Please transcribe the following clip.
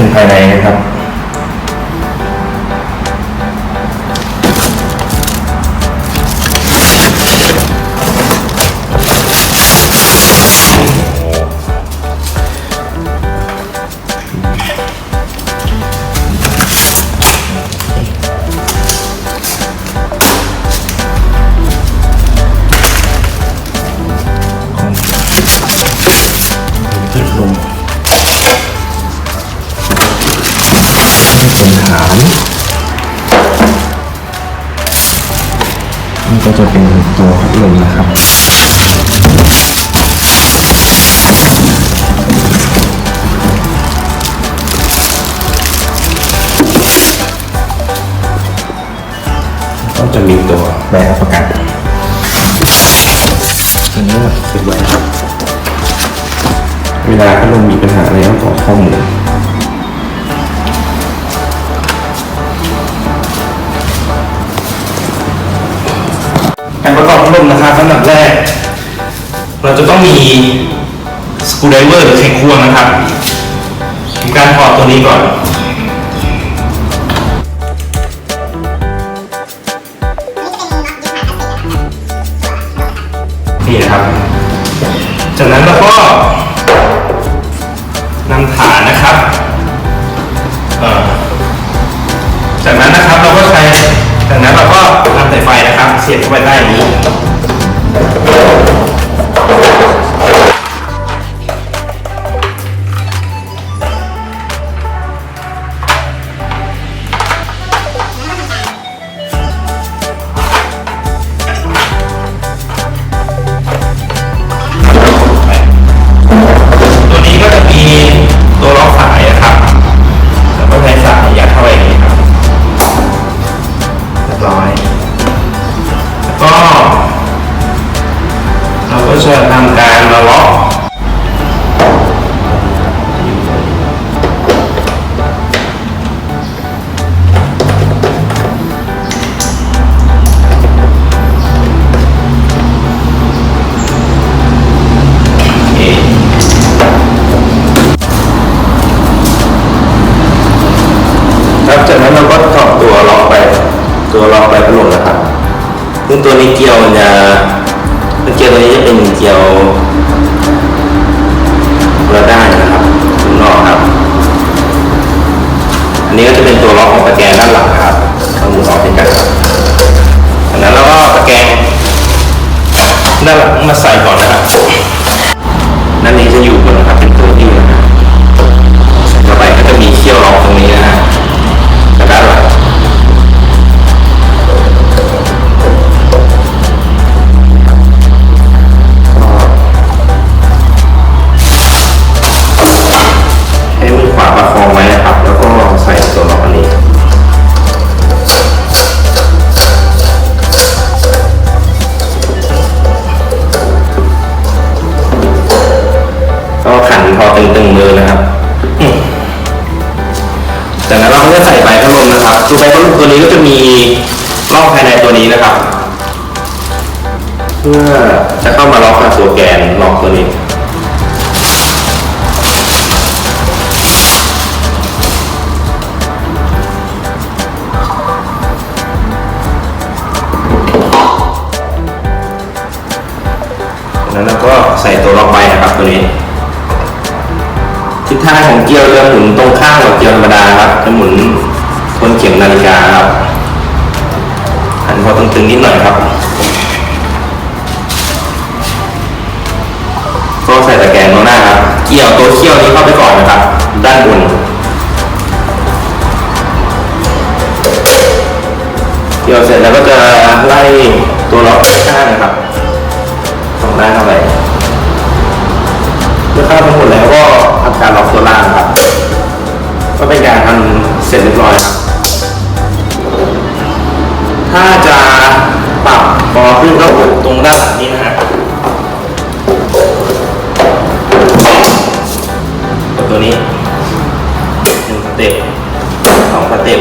เป็นภายในนะครับานนี่ก็จะเป็นตัวพัดลมนะครับก็จะมีตัวใบรับประกันอันนี้ติดไว้ครับเวลาพัดลมมีปัญหาอะไรต้องขอข้อมูล การประกอบพัดลมนะครับอันดับแรก เราจะต้องมีสกรูไดเวอร์หรือไขควงนะครับมีการถอดตัวนี้ก่อนนี่นะครับ จากนั้นเราก็นำฐานนะครับ จากนั้นนะครับเราก็ใช้ จากนั้นเราก็ ไฟนะครับ เสียบเข้าไปได้อย่างนี้ ตัวนี้เกียวมันจะเกียวตัวนี้จะเป็นเกียวคนละด้านนะครับข้างนอกครับ อันนี้ก็จะเป็นตัวล็อกของตะแกรงด้านหลังครับเอามือออกติดกันครับจากนั้นเราก็ตะแกรงด้านหลังมาใส่ก่อนนะครับนั่นนี้จะอยู่บน ก็ขันพอตึงๆมือนะครับ จากนั้นเราก็จะใส่ใบพัดลมนะครับตัวใบพัดลมตัวนี้ก็จะมีร่องภายในตัวนี้นะครับ เพื่อจะเข้ามาล็อกกับตัวแกนล็อกตัวนี้จากนั้นเราก็ใส่ตัวล็อกไปนะครับตัวนี้ ทางของเกียวจะหมุนตรงข้ามกับเกียวธรรมดาครับจะหมุนทวนเข็มนาฬิกาครับหันพอตึงๆนิดหน่อยครับก็ใส่ตะแกรงโน้นหน้าครับ เกี่ยวตัวเขี้ยวนี้เข้าไปก่อนนะครับ ด้านบนเกี่ยวเสร็จแล้วก็จะไล่ตัวล็อกข้างนะครับสองด้านเข้าไปเมื่อข้าทั้งหมดแล้ว การล็อกตัวล่างครับ ก็เป็นการทำเสร็จเรียบร้อยครับ ถ้าจะปรับบอขึ้นก็กดตรงด้านหลังนี้นะฮะตัวนี้หนึ่งสเต็ปสองสเต็ป